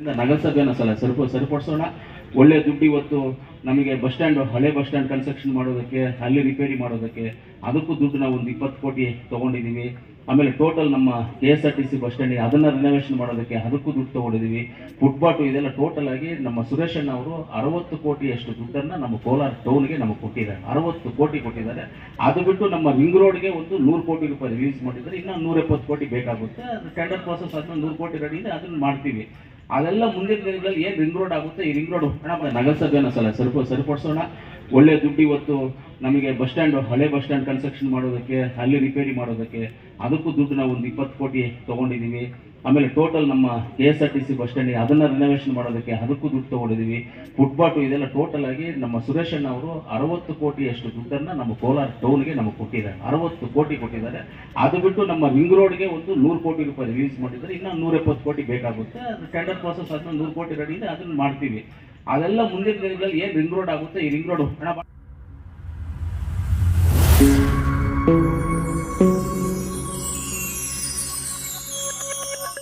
ಇಂದ ನಗರಸಭೆನ ಸಲ ಸರಿಪ, ಸರಿಪಡಿಸೋಣ. ಒಳ್ಳೆ ದುಡ್ಡು ಇವತ್ತು ನಮಗೆ ಬಸ್ ಸ್ಟ್ಯಾಂಡ್, ಹಳೆ ಬಸ್ ಸ್ಟ್ಯಾಂಡ್ ಕನ್ಸ್ಟ್ರಕ್ಷನ್ ಮಾಡೋದಕ್ಕೆ, ಅಲ್ಲಿ ರಿಪೇರಿ ಮಾಡೋದಕ್ಕೆ ಅದಕ್ಕೂ ದುಡ್ಡು ನಾವು ಒಂದು ಇಪ್ಪತ್ತು ಕೋಟಿ ತೊಗೊಂಡಿದ್ದೀವಿ. ಆಮೇಲೆ ಟೋಟಲ್ ನಮ್ಮ K S R T C bus ಸ್ಟ್ಯಾಂಡಿಗೆ ಅದನ್ನು ರಿನೋವೇಷನ್ ಮಾಡೋದಕ್ಕೆ ಅದಕ್ಕೂ ದುಡ್ಡು ತೊಗೊಂಡಿದ್ದೀವಿ. ಫುಟ್ಪಾಟು ಇದೆಲ್ಲ ಟೋಟಲ್ ಆಗಿ ನಮ್ಮ ಸುರೇಶ್ ಅಣ್ಣ ಅವರು ಅರವತ್ತು ಕೋಟಿಯಷ್ಟು ದುಡ್ಡನ್ನು ನಮ್ಮ ಕೋಲಾರ ಟೌನ್ಗೆ ನಮಗೆ ಕೊಟ್ಟಿದ್ದಾರೆ. ಅರವತ್ತು ಕೋಟಿ ಕೊಟ್ಟಿದ್ದಾರೆ. ಅದು ಬಿಟ್ಟು ನಮ್ಮ ರಿಂಗ್ ರೋಡ್ಗೆ ಒಂದು ನೂರು ಕೋಟಿ ರೂಪಾಯಿ ರಿಲೀಸ್ ಮಾಡಿದ್ದಾರೆ. ಇನ್ನೂ ನೂರ ಕೋಟಿ ಬೇಕಾಗುತ್ತೆ. ಅದು ಟೆಂಡರ್ ಪ್ರಾಸೆಸ್ ಆದ್ಮೇಲೆ ನೂರು ಕೋಟಿ ರೆಡಿ ಇದೆ. ಅದನ್ನು ಮಾಡ್ತೀವಿ. ಅದೆಲ್ಲ ಮುಂದಿನ ದಿನಗಳಲ್ಲಿ ಏನು ರಿಂಗ್ ರೋಡ್ ಆಗುತ್ತೆ, ಈ ರಿಂಗ್ ರೋಡ್ ಹಣ ನಗರಸಭೆನ ಸಲ ಸರಿಪ ಸರಿಪಡಿಸೋಣ. ಒಳ್ಳೆ ದುಡ್ಡು ಇವತ್ತು ನಮಗೆ ಬಸ್ ಸ್ಟ್ಯಾಂಡ್ ಹಳೆ ಬಸ್ ಸ್ಟ್ಯಾಂಡ್ ಕನ್ಸ್ಟ್ರಕ್ಷನ್ ಮಾಡೋದಕ್ಕೆ, ಅಲ್ಲಿ ರಿಪೇರಿ ಮಾಡೋದಕ್ಕೆ, ಅದಕ್ಕೂ ದುಡ್ಡು ನಾವು ಒಂದು ಇಪ್ಪತ್ತು ಕೋಟಿ ತಗೊಂಡಿದ್ದೀವಿ. ಆಮೇಲೆ ಟೋಟಲ್ ನಮ್ಮ K S R T C bus ಸ್ಟ್ಯಾಂಡಿಗೆ ಅದನ್ನ ರಿನೋವೇಷನ್ ಮಾಡೋದಕ್ಕೆ ಅದಕ್ಕೂ ದುಡ್ಡು ತಗೊಂಡಿದೀವಿ. ಫುಟ್ಬಾಟು ಇದೆಲ್ಲ ಟೋಟಲ್ ಆಗಿ ನಮ್ಮ ಸುರೇಶ್ ಅಣ್ಣ ಅವರು ಅರವತ್ತು ಕೋಟಿಯಷ್ಟು ದುಡ್ಡನ್ನ ನಮ್ಮ ಕೋಲಾರ ಟೌನ್ಗೆ ನಮಗೆ ಕೊಟ್ಟಿದ್ದಾರೆ. ಅರವತ್ತು ಕೋಟಿ ಕೊಟ್ಟಿದ್ದಾರೆ. ಅದು ಬಿಟ್ಟು ನಮ್ಮ ರಿಂಗ್ ರೋಡ್ಗೆ ಒಂದು ನೂರು ಕೋಟಿ ರೂಪಾಯಿ ರಿಲೀಸ್ ಮಾಡಿದ್ದಾರೆ ಇನ್ನೂ ನೂರ ಎಪ್ಪತ್ತು ಕೋಟಿ ಬೇಕಾಗುತ್ತೆ. ಟೆಂಡರ್ ಪ್ರಾಸೆಸ್ ಅದನ್ನ ನೂರು ಕೋಟಿ ರೆಡಿ ಇದೆ, ಅದನ್ನ ಮಾಡ್ತೀವಿ. ಅದೆಲ್ಲ ಮುಂದಿನ ದಿನಗಳಲ್ಲಿ ಏನು ರಿಂಗ್ ರೋಡ್ ಆಗುತ್ತೆ ಈ ರಿಂಗ್ ರೋಡ್ ಹಣ